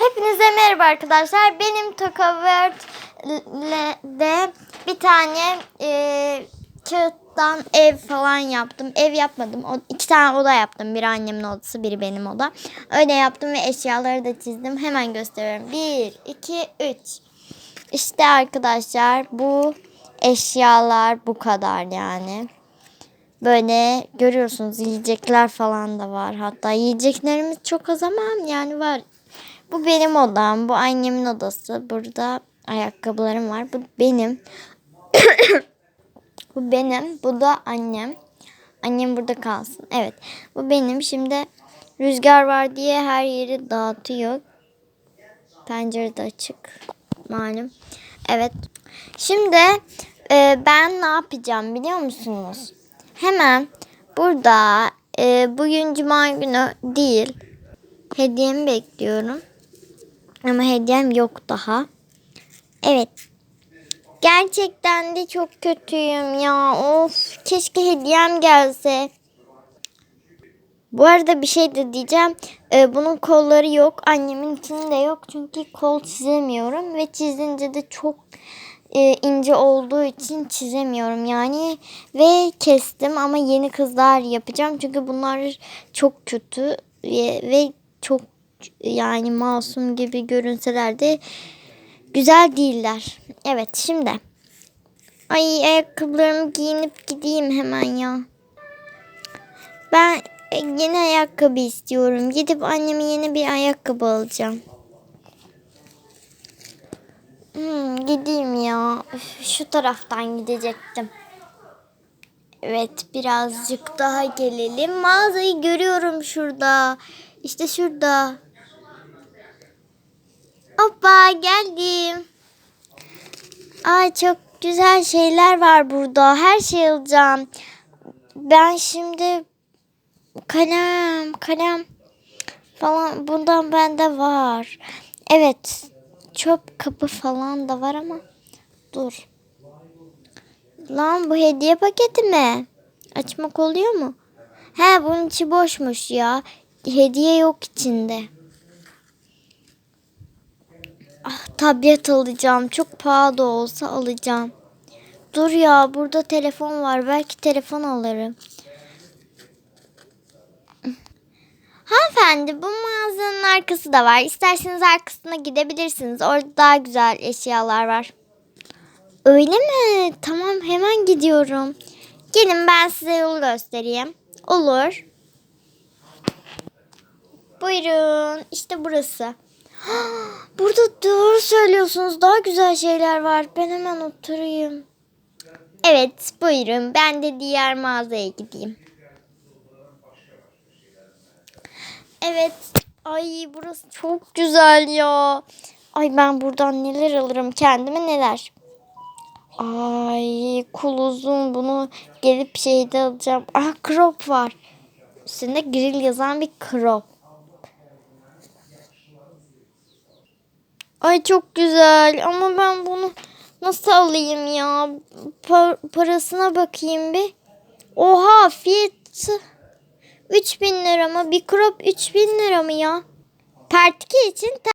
Hepinize merhaba arkadaşlar. Benim Tokavert'de bir tane e, kağıttan ev falan yaptım. Ev yapmadım. O, iki tane oda yaptım. Biri annemin odası, biri benim oda. Öyle yaptım ve eşyaları da çizdim. Hemen gösteriyorum. Bir, iki, üç. İşte arkadaşlar bu eşyalar bu kadar yani. Böyle görüyorsunuz yiyecekler falan da var. Hatta yiyeceklerimiz çok az ama yani var. Bu benim odam. Bu annemin odası. Burada ayakkabılarım var. Bu benim. bu benim. Bu da annem. Annem burada kalsın. Evet. Bu benim. Şimdi rüzgar var diye her yeri dağıtıyor. Pencere de açık. Malum. Evet. Şimdi e, ben ne yapacağım biliyor musunuz? Hemen burada e, bugün cuma günü değil. Hediyemi bekliyorum. Ama hediyem yok daha. Evet. Gerçekten de çok kötüyüm ya. Of keşke hediyem gelse. Bu arada bir şey de diyeceğim. Ee, bunun kolları yok. Annemin de yok. Çünkü kol çizemiyorum. Ve çizince de çok e, ince olduğu için çizemiyorum. Yani ve kestim ama yeni kızlar yapacağım. Çünkü bunlar çok kötü ve, ve çok yani masum gibi görünseler de güzel değiller. Evet şimdi. Ay ayakkabılarımı giyinip gideyim hemen ya. Ben e, yeni ayakkabı istiyorum. Gidip anneme yeni bir ayakkabı alacağım. Hmm, gideyim ya. Üf, şu taraftan gidecektim. Evet birazcık daha gelelim. Mağazayı görüyorum şurada. İşte şurada. Geldim. Ay çok güzel şeyler var burada. Her şey alacağım. Ben şimdi kalem, kalem falan bundan bende var. Evet. Çöp kapı falan da var ama dur. Lan bu hediye paketi mi? Açmak oluyor mu? He bunun içi boşmuş ya. Hediye yok içinde. Ah tablet alacağım. Çok pahalı olsa alacağım. Dur ya burada telefon var. Belki telefon alırım. Hanımefendi bu mağazanın arkası da var. İsterseniz arkasına gidebilirsiniz. Orada daha güzel eşyalar var. Öyle mi? Tamam hemen gidiyorum. Gelin ben size yolu göstereyim. Olur. Buyurun. İşte burası. Burada doğru söylüyorsunuz. Daha güzel şeyler var. Ben hemen oturayım. Evet buyurun. Ben de diğer mağazaya gideyim. Evet. Ay burası çok güzel ya. Ay ben buradan neler alırım kendime neler. Ay kul uzun bunu gelip şeyde alacağım. Ah crop var. Üstünde grill yazan bir crop. Ay çok güzel ama ben bunu nasıl alayım ya? Pa- parasına bakayım bir. Oha fiyatı 3000 lira mı? Bir crop 3000 lira mı ya? Part 2 için